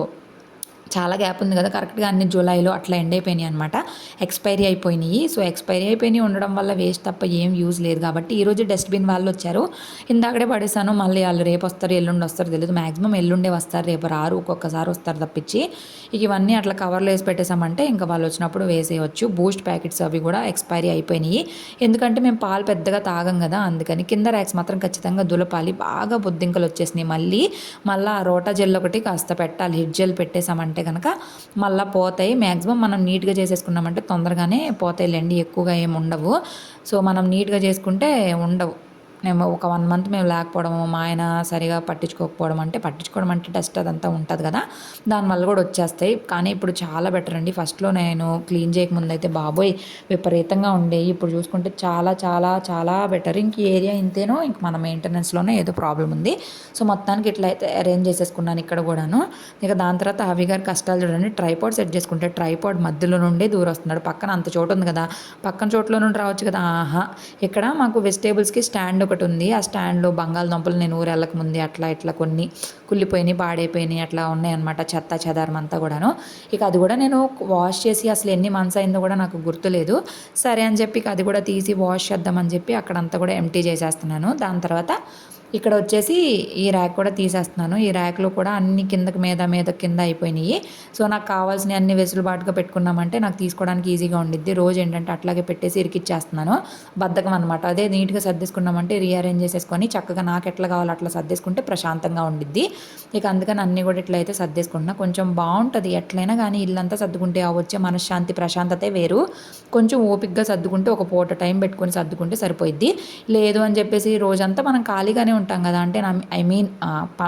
చాలా గ్యాప్ ఉంది కదా. కరెక్ట్గా అన్ని జూలైలో అట్లా ఎండ్ అయిపోయినాయి అనమాట ఎక్స్పైరీ అయిపోయినాయి. సో ఎక్స్పైరీ అయిపోయినాయి ఉండడం వల్ల వేస్ట్ తప్ప ఏం యూజ్ లేదు కాబట్టి ఈరోజు డస్ట్బిన్ వాళ్ళు వచ్చారు. ఇందాకడే పడేసాను మళ్ళీ వాళ్ళు రేపు వస్తారు ఎల్లుండి వస్తారు తెలియదు మ్యాక్సిమం ఎల్లుండే వస్తారు రేపు రారు ఒక్కొక్కసారి వస్తారు తప్పించి. ఇక ఇవన్నీ అట్లా కవర్లో వేసి పెట్టేసామంటే ఇంకా వాళ్ళు వచ్చినప్పుడు వేసేయచ్చు. బూస్ట్ ప్యాకెట్స్ అవి కూడా ఎక్స్పైరీ అయిపోయినాయి. ఎందుకంటే మేము పాలు పెద్దగా తాగం కదా. అందుకని కింద ర్యాక్స్ మాత్రం ఖచ్చితంగా దులపాలి. బాగా బొద్దింకలు వచ్చేసినాయి. మళ్ళీ మళ్ళీ ఆ రోటా జెల్ ఒకటి కాస్త పెట్టాలి. హెడ్ జెల్ పెట్టేసామంటే కనుక మళ్ళీ పోతాయి. మ్యాక్సిమం మనం నీట్గా చేసేసుకున్నామంటే తొందరగానే పోతాయిలేండి ఎక్కువగా ఏమి ఉండవు. సో మనం నీట్గా చేసుకుంటే ఉండవు. మేము ఒక వన్ మంత్ మేము లేకపోవడము మా ఆయన సరిగా పట్టించుకోకపోవడం అంటే పట్టించుకోవడం అంటే డస్ట్ అదంతా ఉంటుంది కదా. దానివల్ల కూడా వచ్చేస్తాయి. కానీ ఇప్పుడు చాలా బెటర్ అండి. ఫస్ట్లో నేను క్లీన్ చేయకముందు అయితే బాబోయ్ విపరీతంగా ఉండేవి ఇప్పుడు చూసుకుంటే చాలా చాలా చాలా బెటర్ ఇంక ఏరియా ఇంతేనో ఇంక మన మెయింటెనెన్స్లోనే ఏదో ప్రాబ్లం ఉంది. సో మొత్తానికి ఇట్లా అయితే అరేంజ్ చేసేసుకున్నాను ఇక్కడ కూడాను. ఇక దాని తర్వాత హవి గారి కష్టాలు చూడండి. ట్రైపాడ్ సెట్ చేసుకుంటే ట్రైపాడ్ మధ్యలో నుండే దూరం వస్తున్నాడు. పక్కన అంత చోటు ఉంది కదా. పక్కన చోట్లో నుండి రావచ్చు కదా. ఆహా! ఇక్కడ మాకు వెజిటేబుల్స్కి స్టాండ్ ఒకటి ఉంది. ఆ స్టాండ్లో బంగాళదుంపలు నేను ఊరెళ్ళక ముందు అట్లా ఇట్లా కొన్ని కుళ్ళిపోయినాయి పాడైపోయినాయి అట్లా ఉన్నాయి అనమాట చెత్త చెదారం అంతా కూడాను. ఇక అది కూడా నేను వాష్ చేసి అసలు ఎన్ని మంత్స్ అయిందో కూడా నాకు గుర్తులేదు. సరే అని చెప్పి ఇక అది కూడా తీసి వాష్ చేద్దామని చెప్పి అక్కడంతా కూడా ఎంటీ చేసేస్తున్నాను. దాని తర్వాత ఇక్కడ వచ్చేసి ఈ ర్యాక్ కూడా తీసేస్తున్నాను. ఈ ర్యాక్లో కూడా అన్ని కిందకి మీద మీద కింద అయిపోయినాయి. సో నాకు కావాల్సిన అన్ని వెసులుబాటుగా పెట్టుకున్నామంటే నాకు తీసుకోవడానికి ఈజీగా ఉండిద్ది. రోజు ఏంటంటే అట్లాగే పెట్టేసి ఇరికిచ్చేస్తున్నాను. బద్ధకం అనమాట అదే నీట్గా సర్దేసుకున్నామంటే రీఅరేంజ్ చేసేసుకొని చక్కగా నాకు ఎట్లా కావాలో అట్లా సర్దేసుకుంటే ప్రశాంతంగా ఉండిద్ది. ఇక అందుకని అన్ని కూడా ఇట్లా అయితే సర్దేసుకుంటున్నా. కొంచెం బాగుంటుంది. ఎట్లయినా కానీ ఇల్లంతా సర్దుకుంటే ఆ వచ్చే మనశ్శాంతి ప్రశాంతతే వేరు. కొంచెం ఓపిక్గా సర్దుకుంటే ఒక పూట టైం పెట్టుకొని సర్దుకుంటే సరిపోయిద్ది. లేదు అని చెప్పేసి రోజంతా మనం ఖాళీగానే ఉంటాం కదా. అంటే ఐ మీన్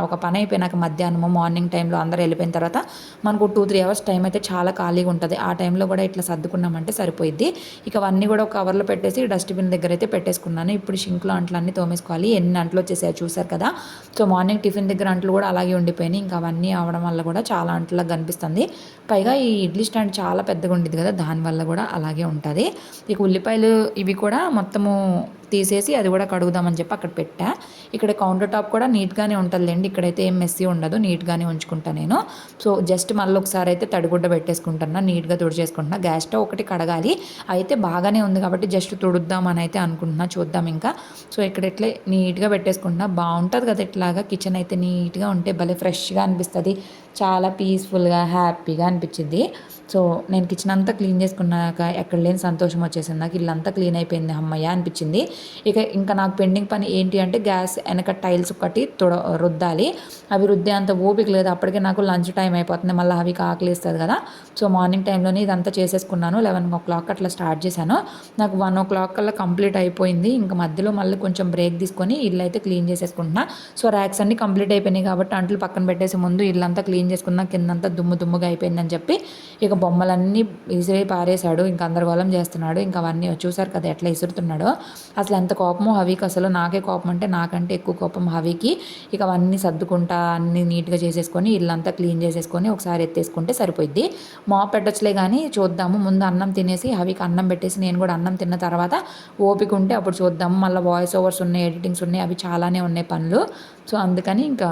ఒక పని అయిపోయినాక మధ్యాహ్నము మార్నింగ్ టైంలో అందరూ వెళ్ళిపోయిన తర్వాత మనకు టూ త్రీ అవర్స్ టైం అయితే చాలా ఖాళీగా ఉంటుంది. ఆ టైంలో కూడా ఇట్లా సర్దుకున్నామంటే సరిపోయిద్ది. ఇక అవన్నీ కూడా ఒక కవర్లో పెట్టేసి డస్ట్బిన్ దగ్గర అయితే పెట్టేసుకున్నాను. ఇప్పుడు షింక్లో అంట్లు అన్నీ తోమేసుకోవాలి. ఎన్ని అంట్లు వచ్చేసాయో చూసారు కదా. సో మార్నింగ్ టిఫిన్ దగ్గర అంట్లు కూడా అలాగే ఉండిపోయినాయి. ఇంకా అవన్నీ అవడం వల్ల కూడా చాలా అంట్లకు కనిపిస్తుంది. పైగా ఈ ఇడ్లీ స్టాండ్ చాలా పెద్దగా ఉండేది కదా దానివల్ల కూడా అలాగే ఉంటుంది. ఇక ఉల్లిపాయలు ఇవి కూడా మొత్తము తీసేసి అది కూడా కడుగుదామని చెప్పి అక్కడ పెట్టా. ఇక్కడ కౌంటర్ టాప్ కూడా నీట్గానే ఉంటుందిలేండి. ఇక్కడైతే ఏం మెస్సీ ఉండదు. నీట్గానే ఉంచుకుంటా నేను. సో జస్ట్ మళ్ళీ ఒకసారి అయితే తడిగుడ్డ పెట్టేసుకుంటున్నా. నీట్గా తుడిచేసుకుంటున్నా. గ్యాస్ స్టవ్ ఒకటి కడగాలి. అయితే బాగానే ఉంది కాబట్టి జస్ట్ తుడుద్దామని అయితే అనుకుంటున్నా. చూద్దాం ఇంకా. సో ఇక్కడ ఇట్లే నీట్గా పెట్టేసుకుంటున్నా. బాగుంటుంది కదా ఇట్లాగా. కిచెన్ అయితే నీట్గా ఉంటే భలే ఫ్రెష్గా అనిపిస్తుంది. చాలా పీస్ఫుల్గా హ్యాపీగా అనిపించింది. సో నేను కిచెన్ అంతా క్లీన్ చేసుకున్నాక ఎక్కడ లేని సంతోషం వచ్చేసింది. నాకు ఇల్లంతా క్లీన్ అయిపోయింది అమ్మయ్య అనిపించింది. ఇక ఇంకా నాకు పెండింగ్ పని ఏంటి అంటే గ్యాస్ వెనక టైల్స్ ఒకటి తుడ రుద్దాలి. అవి రుద్దే అంత ఓపిక లేదు. అప్పటికే నాకు లంచ్ టైం అయిపోతుంది. మళ్ళీ అవి కాకలిస్తుంది కదా. సో మార్నింగ్ టైంలోనే ఇదంతా చేసేసుకున్నాను. లెవెన్ ఓ క్లాక్ అట్లా స్టార్ట్ చేశాను. నాకు వన్ ఓ క్లాక్ కల్లా కంప్లీట్ అయిపోయింది. ఇంకా మధ్యలో మళ్ళీ కొంచెం బ్రేక్ తీసుకొని ఇల్లు అయితే క్లీన్ చేసేసుకుంటున్నా. సో ర్యాక్స్ అన్ని కంప్లీట్ అయిపోయినాయి కాబట్టి అంట్లు పక్కన పెట్టేసి ముందు ఇల్లంతా క్లీన్ చేసుకున్నా కిందంతా దుమ్ము దుమ్ముగా అయిపోయిందని చెప్పి ఇక బొమ్మలన్నీ ఈజీగా పారేశాడు. ఇంకా అందరిగోళం చేస్తున్నాడు. ఇంకా అవన్నీ చూసారు కదా ఎట్లా ఇసురుతున్నాడో. అసలు ఎంత కోపమో హవికి అసలు నాకే కోపం అంటే నాకంటే ఎక్కువ కోపం హవికి. ఇక అవన్నీ సర్దుకుంటా అన్ని నీట్గా చేసేసుకొని ఇల్లంతా క్లీన్ చేసేసుకొని ఒకసారి ఎత్తేసుకుంటే సరిపోయిద్ది. మాప్ పెట్టొచ్చులే కానీ చూద్దాము. ముందు అన్నం తినేసి హవికి అన్నం పెట్టేసి నేను కూడా అన్నం తిన్న తర్వాత ఓపిక ఉంటే అప్పుడు చూద్దాము. మళ్ళీ వాయిస్ ఓవర్స్ ఉన్నాయి ఎడిటింగ్స్ ఉన్నాయి అవి చాలానే ఉన్నాయి పనులు. సో అందుకని ఇంకా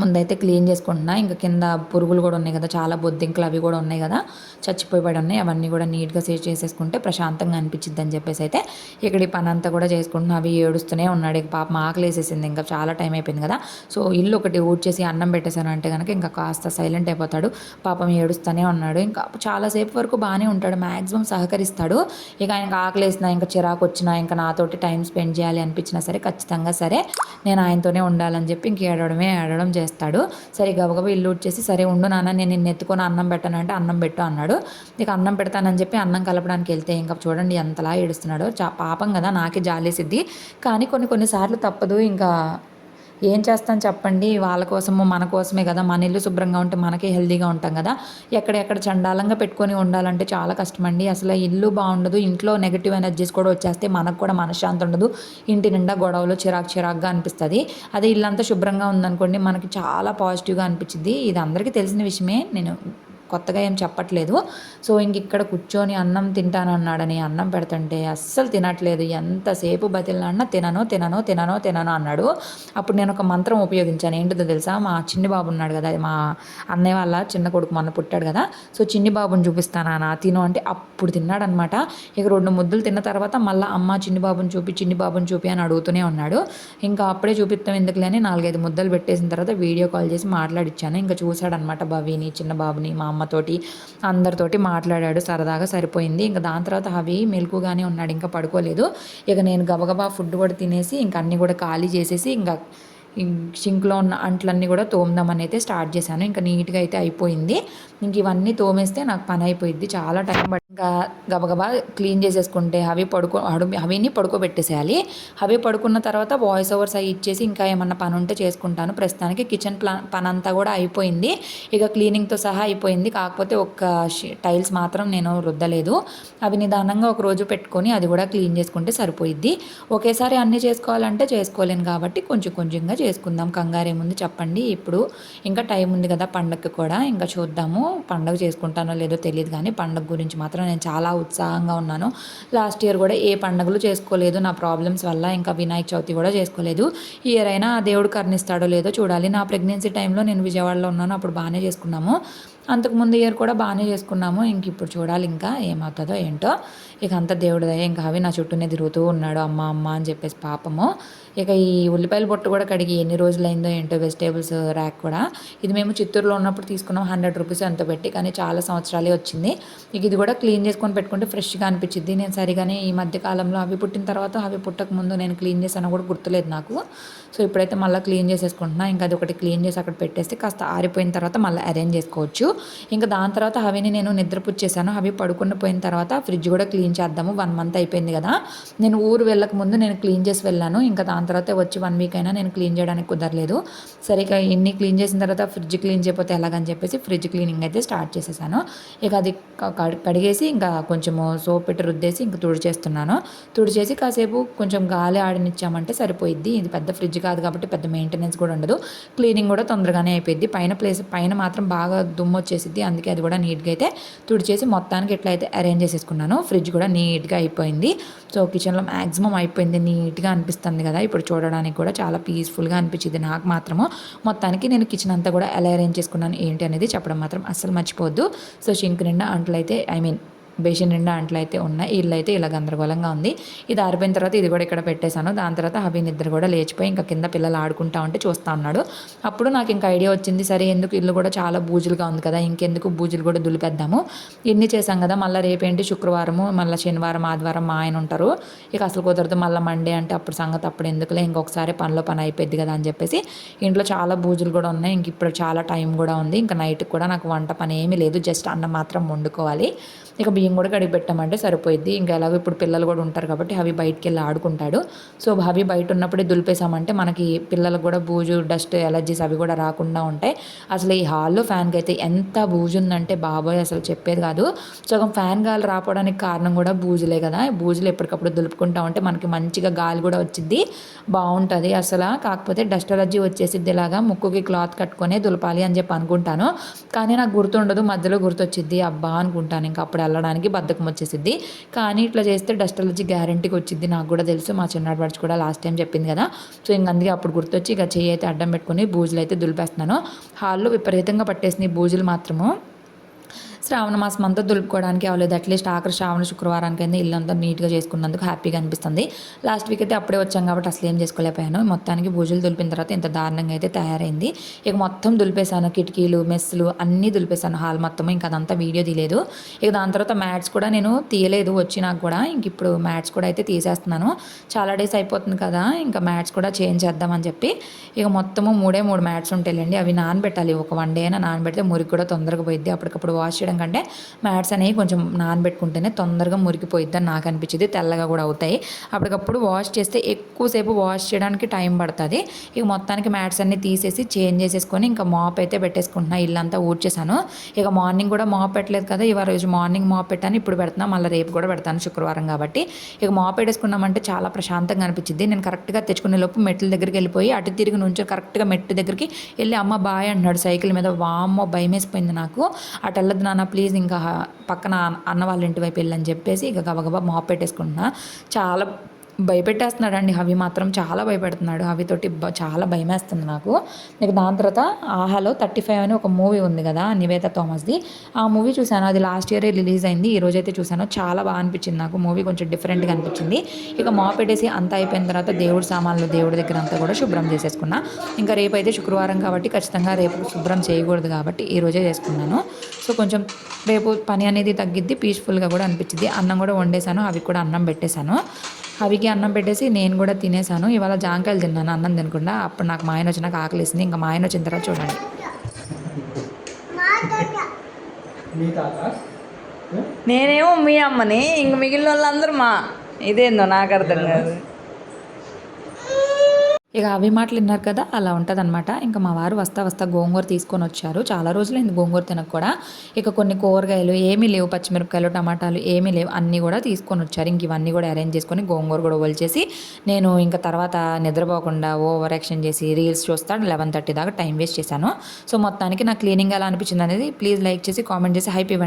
ముందైతే క్లీన్ చేసుకుంటున్నా. ఇంకా కింద పురుగులు కూడా ఉన్నాయి కదా చాలా బొద్దింకలు అవి కూడా ఉన్నాయి కదా చచ్చిపోయి పడి ఉన్నాయి. అవన్నీ కూడా నీట్గా సేవ్ చేసేసుకుంటే ప్రశాంతంగా అనిపించిద్ది అని చెప్పేసి అయితే ఇక్కడ ఈ పని అంతా కూడా చేసుకుంటున్నా. అవి ఏడుస్తూనే ఉన్నాడు. ఇక పాప ఆకలి వేసేసింది ఇంకా చాలా టైం అయిపోయింది కదా. సో ఇల్లు ఒకటి ఊడ్చేసి అన్నం పెట్టేశాను అంటే కనుక ఇంకా కాస్త సైలెంట్ అయిపోతాడు. పాపం ఏడుస్తూనే ఉన్నాడు. ఇంకా చాలాసేపు వరకు బాగానే ఉంటాడు. మ్యాక్సిమం సహకరిస్తాడు. ఇక ఆయనకు ఆకలి వేసినా ఇంకా చిరాకు వచ్చినా ఇంకా నాతోటి టైం స్పెండ్ చేయాలి అనిపించినా సరే ఖచ్చితంగా సరే నేను ఆయనతోనే ఉండాలని చెప్పి ఇంక ఏడవడమే ఏడవడం చేస్తాడు. సరే గబగబా ఇల్లు వచ్చేసి సరే ఉండు నాన్న నేను నిన్ను ఎత్తుకొని అన్నం పెట్టానంటే అన్నం పెట్టు అన్నాడు. ఇక అన్నం పెడతానని చెప్పి అన్నం కలపడానికి వెళ్తే ఇంకా చూడండి ఎంతలా ఏడుస్తున్నాడో. చా పాపం కదా నాకే జాలేసిద్ది. కానీ కొన్ని కొన్నిసార్లు తప్పదు. ఇంకా ఏం చేస్తాను చెప్పండి? వాళ్ళ కోసము మన కోసమే కదా. మన ఇల్లు శుభ్రంగా ఉంటే మనకే హెల్దీగా ఉంటాం కదా. ఎక్కడెక్కడ చండాలంగా పెట్టుకొని ఉండాలంటే చాలా కష్టమండి. అసలు ఇల్లు బాగుండదు. ఇంట్లో నెగిటివ్ ఎనర్జీస్ కూడా వచ్చేస్తే మనకు కూడా మనశ్శాంతి ఉండదు. ఇంటి నిండా గొడవలు చిరాకు చిరాకుగా అనిపిస్తుంది. అదే ఇల్లంతా శుభ్రంగా ఉందనుకోండి మనకి చాలా పాజిటివ్గా అనిపించింది ఇది అందరికీ తెలిసిన విషయమే. నేను కొత్తగా ఏం చెప్పట్లేదు. సో ఇంక ఇక్కడ కూర్చొని అన్నం తింటానన్నాడని అన్నం పెడుతుంటే అస్సలు తినట్లేదు. ఎంతసేపు బతిలినాడినా తినను తినను తినను తినను అన్నాడు. అప్పుడు నేను ఒక మంత్రం ఉపయోగించాను. ఏంటిదో తెలుసా? మా చిన్ని బాబు ఉన్నాడు కదా మా అన్నయ్య వాళ్ళ చిన్న కొడుకు మొన్న పుట్టాడు కదా. సో చిన్ని బాబుని చూపిస్తానా తిను అంటే అప్పుడు తిన్నాడనమాట. ఇక రెండు ముద్దులు తిన్న తర్వాత మళ్ళీ అమ్మ చిన్ని బాబుని చూపి చిన్ని బాబుని చూపి అని అడుగుతూనే ఉన్నాడు. ఇంకా అప్పుడే చూపిస్తాం ఎందుకులే అని నాలుగైదు ముద్దలు పెట్టేసిన తర్వాత వీడియో కాల్ చేసి మాట్లాడిచ్చాను. ఇంకా చూశాడనమాట భవిని చిన్న బాబుని మా అమ్మతోటి అందరితోటి మాట్లాడాడు సరదాగా సరిపోయింది. ఇంకా దాని తర్వాత అవి మెలకుగానే ఉన్నాడు ఇంకా పడుకోలేదు. ఇక నేను గబగబా ఫుడ్ కూడా తినేసి ఇంకా అన్నీ కూడా ఖాళీ చేసేసి ఇంకా సింక్లో ఉన్న అంట్లన్నీ కూడా తోమదామని అయితే స్టార్ట్ చేశాను. ఇంకా నీట్గా అయితే అయిపోయింది. ఇంక ఇవన్నీ తోమేస్తే నాకు పని అయిపోయింది చాలా టైం పట్టి ఇంకా గబగబా క్లీన్ చేసేసుకుంటే అవి పడుకో అడు అవిని పడుకోబెట్టేసేయాలి. అవి పడుకున్న తర్వాత వాయిస్ ఓవర్స్ అవి ఇచ్చేసి ఇంకా ఏమన్నా పని ఉంటే చేసుకుంటాను. ప్రస్తుతానికి కిచెన్ ప్లా పని అంతా కూడా అయిపోయింది. ఇక క్లీనింగ్తో సహా అయిపోయింది. కాకపోతే ఒక్క టైల్స్ మాత్రం నేను రుద్దలేదు. అవి నిదానంగా ఒక రోజు పెట్టుకొని అది కూడా క్లీన్ చేసుకుంటే సరిపోయిద్ది. ఒకేసారి అన్నీ చేసుకోవాలంటే చేసుకోలేను కాబట్టి కొంచెం కొంచెంగా చేసుకుందాం. కంగారు ఏముంది చెప్పండి. ఇప్పుడు ఇంకా టైం ఉంది కదా పండగకి కూడా. ఇంకా చూద్దాము. పండగ చేసుకుంటానో లేదో తెలియదు కానీ పండగ గురించి మాత్రం నేను చాలా ఉత్సాహంగా ఉన్నాను. లాస్ట్ ఇయర్ కూడా ఏ పండుగలు చేసుకోలేదు. నా ప్రాబ్లమ్స్ వల్ల ఇంకా వినాయక చవితి కూడా చేసుకోలేదు. ఈ ఇయర్ అయినా ఆ దేవుడు కర్ణిస్తాడో లేదో చూడాలి. నా ప్రెగ్నెన్సీ టైంలో నేను విజయవాడలో ఉన్నాను. అప్పుడు బాగానే చేసుకున్నాము. అంతకుముందు ఇయర్ కూడా బాగానే చేసుకున్నాము. ఇంక ఇప్పుడు చూడాలి ఇంకా ఏమవుతుందో ఏంటో. ఇక అంత దేవుడిదే ఇంకా అవి నా చుట్టూనే తిరుగుతూ ఉన్నాడు. అమ్మ అమ్మ అని చెప్పేసి పాపము. ఇక ఈ ఉల్లిపాయల బొట్టు కూడా కడిగి ఎన్ని రోజులైందో ఏంటో వెజిటేబుల్స్ ర్యాక్ కూడా. ఇది మేము చిత్తూరులో ఉన్నప్పుడు తీసుకున్నాం హండ్రెడ్ రూపీస్ ఎంతో పెట్టి కానీ చాలా సంవత్సరాలే వచ్చింది. ఇక ఇది కూడా క్లీన్ చేసుకొని పెట్టుకుంటే ఫ్రెష్గా అనిపించింది నేను సరిగానే ఈ మధ్య కాలంలో అవి పుట్టిన తర్వాత అవి పుట్టక ముందు నేను క్లీన్ చేసాను కూడా గుర్తులేదు నాకు. సో ఇప్పుడైతే మళ్ళీ క్లీన్ చేసేసుకుంటున్నా. ఇంకా అది ఒకటి క్లీన్ చేసి అక్కడ పెట్టేస్తే కాస్త ఆరిపోయిన తర్వాత మళ్ళీ అరేంజ్ చేసుకోవచ్చు. ఇంకా దాని తర్వాత అవిని నేను నిద్రపుచ్చేసాను. అవి పడుకున్న పోయిన తర్వాత ఫ్రిడ్జ్ కూడా క్లీన్ చేద్దాము. వన్ మంత్ అయిపోయింది కదా. నేను ఊరు వెళ్ళక ముందు నేను క్లీన్ చేసి వెళ్ళాను. ఇంకా దాని తర్వాత వచ్చి వన్ వీక్ అయినా నేను క్లీన్ చేయడానికి కుదరలేదు. సరే ఇక ఇన్ని క్లీన్ చేసిన తర్వాత ఫ్రిడ్జ్ క్లీన్ చేయకపోతే ఎలాగని చెప్పేసి ఫ్రిడ్జ్ క్లీనింగ్ అయితే స్టార్ట్ చేసేసాను. ఇక అది కడి- కడిగేసి ఇంకా కొంచెము సోప్ పెట్టి రుద్దేసి ఇంకా తుడిచేస్తున్నాను తుడిచేసి కాసేపు కొంచెం గాలి ఆడనిచ్చామంటే సరిపోయిద్ది. ఇది పెద్ద ఫ్రిడ్జ్ కాదు కాబట్టి పెద్ద మెయింటెనెన్స్ కూడా ఉండదు. క్లీనింగ్ కూడా తొందరగానే అయిపోయింది పైన ప్లేస్ పైన మాత్రం బాగా దుమ్ము వచ్చేసింది అందుకే అది కూడా నీట్గా అయితే తుడిచేసి మొత్తానికి ఎట్లా అయితే అరేంజ్ చేసేసుకున్నాను. ఫ్రిడ్జ్ కూడా నీట్గా అయిపోయింది. సో కిచెన్లో మ్యాక్సిమం అయిపోయింది. నీట్గా అనిపిస్తుంది కదా. ఇప్పుడు చూడడానికి కూడా చాలా పీస్ఫుల్గా అనిపించింది నాకు మాత్రము. మొత్తానికి నేను కిచెన్ అంతా కూడా ఎలా అరేంజ్ చేసుకున్నాను ఏంటి అనేది చెప్పడం మాత్రం అస్సలు మర్చిపోవద్దు. సో షింక్ నిండా అంట్లయితే ఐ మీన్ బేసిన్ నిండా అంట్లు అయితే ఉన్నాయి. ఇల్లు అయితే ఇలా గందరగోళంగా ఉంది. ఇది ఆరిపోయిన తర్వాత ఇది కూడా ఇక్కడ పెట్టేశాను. దాని తర్వాత అవి నిద్ర కూడా లేచిపోయి ఇంకా కింద పిల్లలు ఆడుకుంటా ఉంటే చూస్తూ ఉన్నాడు అప్పుడు నాకు ఇంకా ఐడియా వచ్చింది సరే ఎందుకు ఇల్లు కూడా చాలా బూజులుగా ఉంది కదా ఇంకెందుకు బూజులు కూడా దులిపేద్దాము. ఇన్ని చేశాం కదా మళ్ళీ రేపేంటి? శుక్రవారము మళ్ళీ శనివారం ఆదివారం మా ఆయన ఉంటారు. ఇక అసలు కుదరదు మళ్ళీ మండే అంటే అప్పుడు సంగతి అప్పుడు ఎందుకులే ఇంకొకసారి పనిలో పని అయిపోద్ది కదా అని చెప్పేసి ఇంట్లో చాలా బూజులు కూడా ఉన్నాయి. ఇంక ఇప్పుడు చాలా టైం కూడా ఉంది. ఇంకా నైట్కి కూడా నాకు వంట పని ఏమీ లేదు. జస్ట్ అన్నం మాత్రం వండుకోవాలి. ఇక బియ్యం కూడా కడిగి పెట్టామంటే సరిపోయిద్ది. ఇంకా ఎలాగో ఇప్పుడు పిల్లలు కూడా ఉంటారు కాబట్టి అవి బయటికి వెళ్ళి ఆడుకుంటాడు. సో అవి బయట ఉన్నప్పుడే దులిపేసామంటే మనకి పిల్లలకు కూడా బూజు డస్ట్ ఎలర్జీస్ అవి కూడా రాకుండా ఉంటాయి. అసలు ఈ హాల్లో ఫ్యాన్కి అయితే ఎంత బూజు ఉందంటే బాబోయ్ అసలు చెప్పేది కాదు. సగం ఫ్యాన్ గాలి రాపోవడానికి కారణం కూడా బూజులే కదా. బూజులు ఎప్పటికప్పుడు దులుపుకుంటా ఉంటే మనకి మంచిగా గాలి కూడా వచ్చింది బాగుంటుంది అసలు. కాకపోతే డస్ట్ ఎలర్జీ వచ్చేసిద్ది ఇలాగా. ముక్కుకి క్లాత్ కట్టుకొని దులపాలి అని చెప్పి అనుకుంటాను. కానీ నాకు గుర్తుండదు. మధ్యలో గుర్తొచ్చింది అబ్బా అనుకుంటాను. ఇంకా అప్పుడు వెళ్ళడానికి బద్ధకం వచ్చేసిద్ది. కానీ ఇట్లా చేస్తే డస్ట్ అలర్జీ గ్యారంటీకి వచ్చింది నాకు కూడా తెలుసు. మా చిన్నాడు పడిచి కూడా లాస్ట్ టైం చెప్పింది కదా. సో ఇంక అందుకే అప్పుడు గుర్తొచ్చి ఇక చెయ్యి అయితే అడ్డం పెట్టుకుని బూజులు అయితే దులిపేస్తున్నాను. హాల్లో విపరీతంగా పట్టేసినాయి బూజులు మాత్రము. శ్రావణ మాసం అంతా దులుపుకోవడానికి అవ్వలేదు. అట్లీస్ట్ ఆఖరి శ్రావణ శుక్రవారానికి అయితే ఇల్లు అంతా నీట్గా చేసుకున్నందుకు హ్యాపీగా అనిపిస్తుంది. లాస్ట్ వీక్ అయితే అప్పుడే వచ్చాం కాబట్టి అసలు ఏం చేసుకోలేకపోయాను. మొత్తానికి భూజులు దులిపిన తర్వాత ఇంత దారుణంగా అయితే తయారైంది. ఇక మొత్తం దులిపేశాను. కిటికీలు మెస్సులు అన్నీ దులిపేశాను. హాల్ మొత్తం ఇంకా అదంతా వీడియో తీయలేదు. ఇక దాని తర్వాత మ్యాట్స్ కూడా నేను తీయలేదు. వచ్చి నాకు కూడా ఇంక ఇప్పుడు మ్యాట్స్ కూడా అయితే తీసేస్తున్నాను. చాలా డేస్ అయిపోతుంది కదా ఇంకా మ్యాట్స్ కూడా చేంజ్ చేద్దామని చెప్పి ఇక మొత్తము మూడే మూడు మ్యాట్స్ ఉంటాయిలేండి. అవి నానబెట్టాలి. ఒక వన్ డే అయినా నానబెడితే మురికి కూడా తొందరగా పోయిద్ది. అప్పటికప్పుడు వాష్ చేయడం కంటే మ్యాట్స్ అనేవి కొంచెం నానబెట్టుకుంటేనే తొందరగా మురికిపోయిద్దని నాకు అనిపించింది. తెల్లగా కూడా అవుతాయి. అప్పటికప్పుడు వాష్ చేస్తే ఎక్కువసేపు వాష్ చేయడానికి టైం పడుతుంది. ఇక మొత్తానికి మ్యాట్స్ అన్ని తీసేసి చేంజ్ చేసేసుకొని ఇంకా మాప్ అయితే పెట్టేసుకుంటున్నా. ఇల్లంతా ఊడ్చేసాను ఇక మార్నింగ్ కూడా మాప్ పెట్టలేదు కదా. ఇవాళ రోజు మార్నింగ్ మాప్ పెట్టాను. ఇప్పుడు పెడుతున్నా. మళ్ళీ రేపు కూడా పెడతాను శుక్రవారం కాబట్టి. ఇక మాప్ పెట్టేసుకున్నామంటే చాలా ప్రశాంతంగా అనిపించింది. నేను కరెక్ట్గా తెచ్చుకునే లోపు మెట్ల దగ్గరికి వెళ్ళిపోయి అటు తిరిగి నుంచి కరెక్ట్గా మెట్టు దగ్గరికి వెళ్ళి అమ్మ బాయ్ అంటున్నాడు సైకిల్ మీద. వామ్మో భయం వేసిపోయింది నాకు. అటు వెళ్ళదు నాన్న. ప్లీజ్ ఇంకా పక్కన అన్న వాళ్ళ ఇంటి వైపు వెళ్ళని చెప్పేసి ఇక గబగబా మాప్ పెట్టేసుకుంటున్నా. చాలా భయపెట్టేస్తున్నాడు అండి హవి మాత్రం చాలా భయపెడుతున్నాడు. హవితోటి చాలా భయమేస్తుంది నాకు. నీకు దాని తర్వాత ఆహాలో థర్టీ ఫైవ్ అని ఒక మూవీ ఉంది కదా నివేత థామస్ది. ఆ మూవీ చూశాను. అది లాస్ట్ ఇయరే రిలీజ్ అయింది. ఈ రోజైతే చూశాను. చాలా బాగా అనిపించింది నాకు. మూవీ కొంచెం డిఫరెంట్గా అనిపించింది. ఇక మా పెట్టేసి అంతా అయిపోయిన తర్వాత దేవుడి సామాన్లు దేవుడి దగ్గర అంతా కూడా శుభ్రం చేసేసుకున్నా. ఇంకా రేపు అయితే శుక్రవారం కాబట్టి ఖచ్చితంగా రేపు శుభ్రం చేయకూడదు కాబట్టి ఈ రోజే చేసుకున్నాను. సో కొంచెం రేపు పని అనేది తగ్గిద్ది పీస్ఫుల్గా కూడా అనిపించింది అన్నం కూడా వండేసాను అవి కూడా అన్నం పెట్టేశాను. అవికి అన్నం పెట్టేసి నేను కూడా తినేసాను. ఇవాళ జాంకాయలు తిన్నాను అన్నం తినకుండా. అప్పుడు నాకు మా ఆయన వచ్చినాక ఆకలిసింది. ఇంకా మా ఆయన వచ్చిన తర్వాత చూడండి. నేనేమో మీ అమ్మని ఇంక మిగిలిన వాళ్ళందరూ మా ఇదేందో నాకు అర్థం కాదు. ఇక అవి మాటలు విన్నారు కదా అలా ఉంటుంది అనమాట ఇంకా మా వారు వస్తా వస్తా గోంగూర తీసుకొని వచ్చారు. చాలా రోజులైంది గోంగూర తినక కూడా. ఇక కొన్ని కూరగాయలు ఏమీ లేవు పచ్చిమిరపకాయలు టమాటాలు ఏమీ లేవు అన్నీ కూడా తీసుకొని వచ్చారు. ఇంక ఇవన్నీ కూడా అరేంజ్ చేసుకొని గోంగూర కూడా ఒలిచేసి నేను ఇంకా తర్వాత నిద్రపోకుండా ఓవర్ యాక్షన్ చేసి రీల్స్ చూస్తాను లెవెన్ థర్టీ దాకా టైం వేస్ట్ చేశాను. సో మొత్తానికి నా క్లీనింగ్ ఎలా అనిపించింది అనేది ప్లీజ్ లైక్ చేసి కామెంట్ చేసి హైప్ ఇవ్వండి.